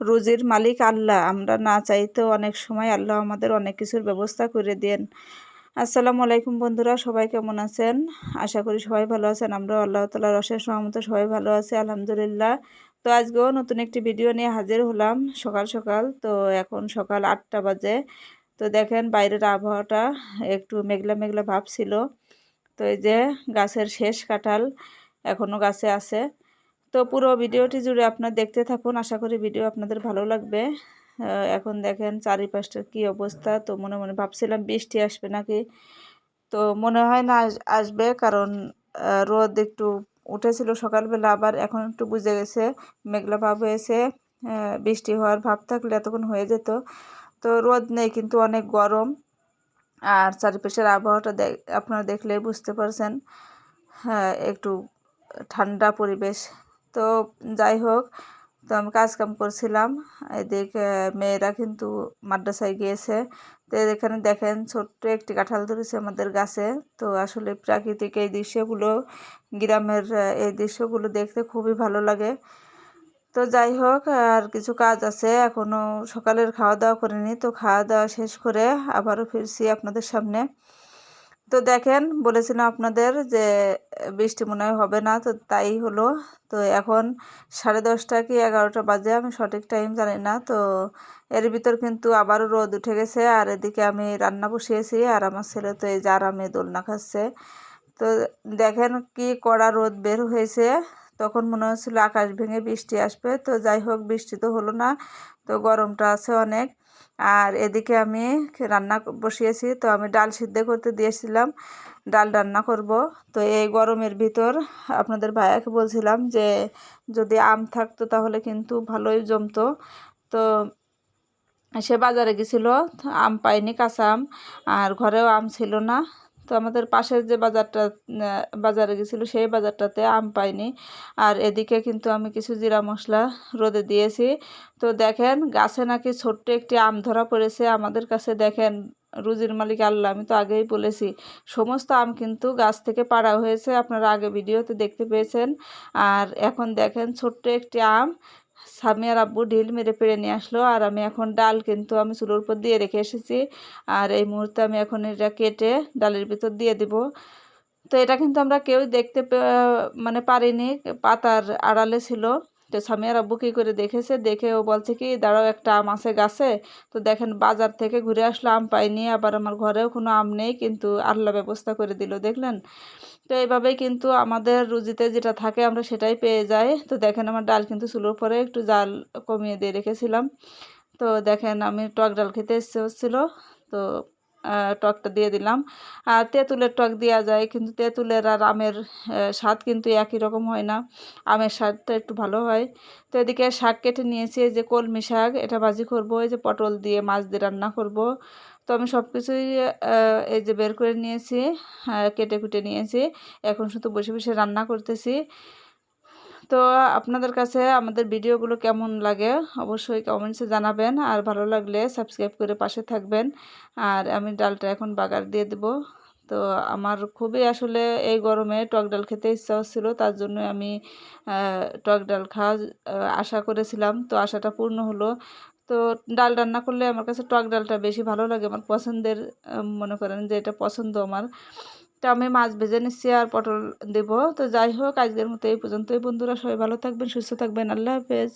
রুজির মালিক আল্লাহ। আমরা না চাইতেও অনেক সময় আল্লাহ আমাদের অনেক কিছুর ব্যবস্থা করে দেন। আসসালামু আলাইকুম বন্ধুরা, সবাই কেমন আছেন? আশা করি সবাই ভালো আছেন। আমরা আল্লাহ তালার অশেষ সহমত সবাই ভালো আছে, আলহামদুলিল্লাহ। তো আজকেও নতুন একটি ভিডিও নিয়ে হাজির হলাম সকাল সকাল। তো এখন সকাল আটটা বাজে। তো দেখেন বাইরের আবহাওয়াটা একটু মেঘলা মেঘলা ভাব ছিল। তো এই যে গাছের শেষ কাঁঠাল এখনও গাছে আছে। তো পুরো ভিডিওটি জুড়ে আপনার দেখতে থাকুন। আশা করি ভিডিও আপনাদের ভালো লাগবে। এখন দেখেন চারিপাশটার কি অবস্থা। তো মনে মনে ভাবছিলাম বৃষ্টি আসবে নাকি? তো মনে হয় না আসবে কারণ রোদ একটু উঠেছিল সকালবেলা, আবার এখন একটু বুঝে গেছে, মেঘলা ভাব হয়েছে। বৃষ্টি হওয়ার ভাব থাকলে এতক্ষণ হয়ে যেত। তো রোদ নেই কিন্তু অনেক গরম। আর চারিপাশের আবহাওয়াটা আপনারা দেখলেই বুঝতে পারছেন। হ্যাঁ একটু ঠান্ডা পরিবেশ। তো যাই হোক, তো আমি কাজকাম করছিলাম। এদিকে মেয়েরা কিন্তু মাদ্রাসায় গিয়েছে। তো এখানে দেখেন ছোট্ট একটি কাঁঠাল ধরেছে আমাদের গাছে। তো আসলে প্রাকৃতিক এই দৃশ্যগুলো, গ্রামের এই দৃশ্যগুলো দেখতে খুবই ভালো লাগে। তো যাই হোক, আর কিছু কাজ আছে। এখনও সকালের খাওয়া দাওয়া করিনি। তো খাওয়া দাওয়া শেষ করে আবারও ফিরছি আপনাদের সামনে। তো দেখেন, বলেছিলাম আপনাদের যে, বৃষ্টি মনে হয় হবে না, তো তাই হলো। তো এখন সাড়ে দশটা কি এগারোটা বাজে, আমি সঠিক টাইম জানি না। তো এর ভিতর কিন্তু আবারও রোদ উঠে গেছে, আর এদিকে আমি রান্না বসিয়েছি, আর আমার ছেলে তো এই যে আরামে দোলনা খাচ্ছে। তো দেখেন কি কড়া রোদ বের হয়েছে, তখন মনে হচ্ছিল আকাশ ভেঙে বৃষ্টি আসবে। তো যাই হোক, বৃষ্টি তো হলো না, তো গরমটা আছে অনেক। আর এদিকে আমি রান্না বসিয়েছি, তো আমি ডাল সিদ্ধ করতে দিয়েছিলাম, ডাল রান্না করব। তো এই গরমের ভিতর আপনাদের ভাইয়াকে বলছিলাম যে, যদি আম থাকতো তাহলে কিন্তু ভালোই জমতো। তো সে বাজারে গেছিল, আম পাইনি কাঁচা আম, আর ঘরেও আম ছিল না। তো আমাদের পাশের যে বাজারটা বাজারে গেছিল সেই বাজারটাতে আম পাইনি। আর এদিকে কিন্তু আমি কিছু জিরা মশলা রোদে দিয়েছি। তো দেখেন, গাছে নাকি ছোট্ট একটি আম ধরা পড়েছে। আমাদের কাছে দেখেন, রুজির মালিক আল্লাহ, আমি তো আগেই বলেছি, সমস্ত আম কিন্তু গাছ থেকে পাড়া হয়েছে। আপনারা আগে ভিডিওতে দেখতে পেয়েছেন। আর এখন দেখেন, ছোট্ট একটি আম স্বামী আর আব্বু ঢিল মেরে পেড়ে নিয়ে আসলো। আর আমি এখন ডাল কিন্তু আমি চুলোর উপর দিয়ে রেখে এসেছি। আর এই মুহূর্তে আমি এখন এটা কেটে ডালের ভিতর দিয়ে দিব। তো এটা কিন্তু আমরা কেউই দেখতে মানে পারিনি। পাতার আড়ালে ছিল। তো স্বামী আর আব্বু কী করে দেখেছে? দেখে ও বলছে কি, দাঁড়াও, একটা আম আছে গাছে। তো দেখেন বাজার থেকে ঘুরে আসলো, আম পাইনি আবার আমার ঘরেও কোনো আম নেই, কিন্তু আল্লাহ ব্যবস্থা করে দিল, দেখলেন? তো এইভাবেই কিন্তু আমাদের রুজিতে যেটা থাকে আমরা সেটাই পেয়ে যাই। তো দেখেন আমার ডাল কিন্তু চুলোর পরে একটু জাল কমিয়ে দিয়ে রেখেছিলাম। তো দেখেন আমি টক ডাল খেতে এসে হচ্ছিল। তো টকটা দিয়ে দিলাম। আর তেঁতুলের টক দেওয়া যায়, কিন্তু তেঁতুলের আর আমের স্বাদ কিন্তু একই রকম হয় না। আমের স্বাদটা একটু ভালো হয়। তো এদিকে শাক কেটে নিয়েছি, এই যে কলমি শাক, এটা ভাজি করব, এই যে পটল দিয়ে মাছ দিয়ে রান্না করব। তো আমি সব কিছুই এই যে বের করে নিয়েছি কেটে কুটে নিয়েছি। এখন শুধু বসে বসে রান্না করতেছি। তো আপনাদের কাছে আমাদের ভিডিওগুলো কেমন লাগে অবশ্যই কমেন্টসে জানাবেন। আর ভালো লাগলে সাবস্ক্রাইব করে পাশে থাকবেন। আর আমি ডালটা এখন বাগার দিয়ে দেব। তো আমার খুবই আসলে এই গরমে টক ডাল খেতে ইচ্ছা হচ্ছিল, তার জন্য আমি টক ডাল খাওয়া আশা করেছিলাম। তো আশাটা পূর্ণ হলো। তো ডাল রান্না করলে আমার কাছে টক ডালটা বেশি ভালো লাগে। আমার পছন্দের মনে করেন যে এটা পছন্দ আমার। তো আমি মাছ ভেজে নিচ্ছি আর পটল দেবো। তো যাই হোক, আজকের মতো এই পর্যন্তই বন্ধুরা। সবাই ভালো থাকবেন, সুস্থ থাকবেন। আল্লাহ হাফেজ।